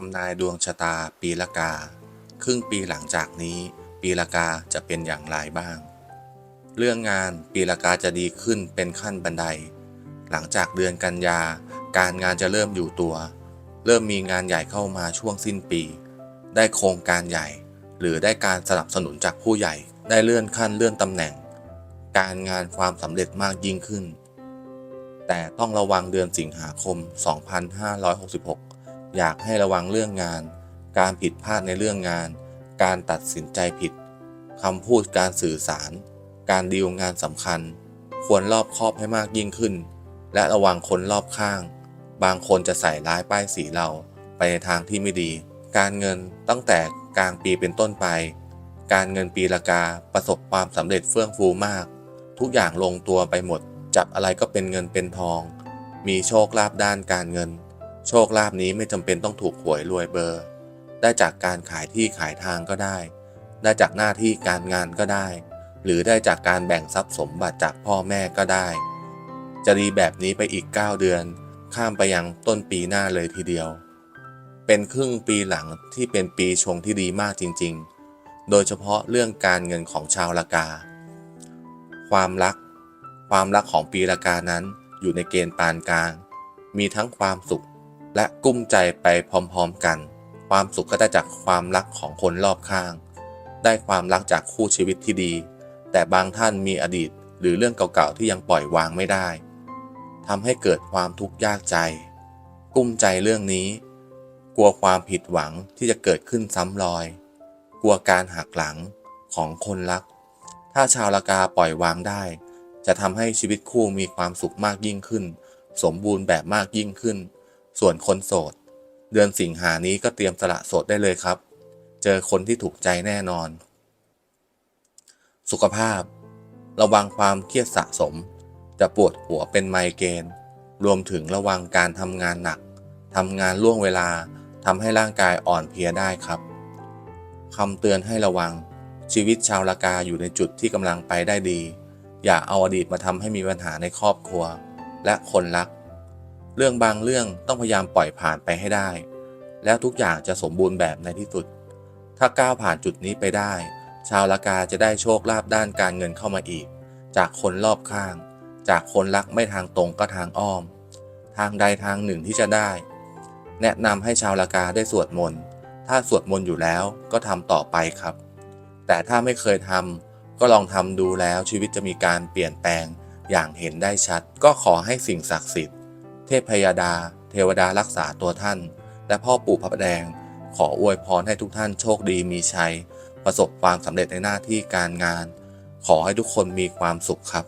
ทำนายดวงชะตาปีละกา ครึ่งปีหลังจากนี้ ปีละกาจะเป็นอย่างไรบ้าง เรื่องงานปีละกาจะดีขึ้นเป็นขั้นบันได หลังจากเดือนกันยา การงานจะเริ่มอยู่ตัว เริ่มมีงานใหญ่เข้ามาช่วงสิ้นปี ได้โครงการใหญ่ หรือได้การสนับสนุนจากผู้ใหญ่ ได้เลื่อนขั้นเลื่อนตำแหน่ง การงานความสำเร็จมากยิ่งขึ้น แต่ต้องระวังเดือนสิงหาคม 2566 อยากให้ระวังเรื่องงาน การผิดพลาดในเรื่องงาน การตัดสินใจผิดคำพูดการสื่อสาร การดีลงานสำคัญ ควรรอบคอบให้มากยิ่งขึ้น และระวังคนรอบข้าง บางคนจะใส่ร้ายป้ายสีเราไปในทางที่ไม่ดี การเงินตั้งแต่กลางปีเป็นต้นไป การเงินปีละกาประสบความสำเร็จเฟื่องฟูมาก ทุกอย่างลงตัวไปหมด จับอะไรก็เป็นเงินเป็นทอง มีโชคลาภด้านการเงิน โชคลาภนี้ไม่จำเป็นต้องถูกหวยรวยเบอร์ ได้จากการขายที่ขายทางก็ได้ ได้จากหน้าที่การงานก็ได้ หรือได้จากการแบ่งทรัพย์สมบัติจากพ่อแม่ก็ได้ จะดีแบบนี้ไปอีก 9 เดือน ข้ามไปยังต้นปีหน้าเลยทีเดียว เป็นครึ่งปีหลังที่เป็นปีชงที่ดีมากจริง ๆ โดยเฉพาะเรื่องการเงินของชาวละกา ความรัก ความรักของปีละกานั้นอยู่ในเกณฑ์ปานกลาง มีทั้งความสุข และกุ้มใจไปพร้อมๆกัน ความสุขก็ได้จากความรักของคนรอบข้าง ได้ความรักจากคู่ชีวิตที่ดี แต่บางท่านมีอดีตหรือเรื่องเก่าๆที่ยังปล่อยวางไม่ได้ทำให้เกิดความทุกข์ยากใจ กุ้มใจเรื่องนี้ กลัวความผิดหวังที่จะเกิดขึ้นซ้ำรอย กลัวการหักหลังของคนรัก ถ้าชาวละกาปล่อยวางได้ จะทำให้ชีวิตคู่มีความสุขมากยิ่งขึ้น สมบูรณ์แบบมากยิ่งขึ้น ส่วนคนโสด เดือนสิงหานี้ก็เตรียมสละโสดได้เลยครับ เจอคนที่ถูกใจแน่นอน สุขภาพ ระวังความเครียดสะสม จะปวดหัวเป็นไมเกรนรวมถึงระวังการทำงานหนักทำงานล่วงเวลาทำให้ร่างกายอ่อนเพลียได้ครับคำเตือนให้ระวัง ชีวิตชาวละกาอยู่ในจุดที่กำลังไปได้ดี อย่าเอาอดีตมาทำให้มีปัญหาในครอบครัว และคนรัก เรื่องบางเรื่องต้องพยายามปล่อยผ่านไปให้ได้ แล้วทุกอย่างจะสมบูรณ์แบบในที่สุด ถ้าก้าวผ่านจุดนี้ไปได้ ชาวละกาจะได้โชคลาภด้านการเงินเข้ามาอีก จากคนรอบข้าง จากคนรักไม่ทางตรงก็ทางอ้อม ทางใดทางหนึ่งที่จะได้ แนะนำให้ชาวละกาได้สวดมนต์ถ้าสวดมนต์อยู่แล้วก็ทำต่อไปครับ แต่ถ้าไม่เคยทำก็ลองทำดูแล้วชีวิตจะมีการเปลี่ยนแปลงอย่างเห็นได้ชัด ก็ขอให้สิ่งศักดิ์สิทธิ์ เทพพยาดา เทวดารักษาตัวท่าน และพ่อปู่พระประแดง ขออวยพรให้ทุกท่านโชคดีมีชัย ประสบความสำเร็จในหน้าที่การงาน ขอให้ทุกคนมีความสุขครับ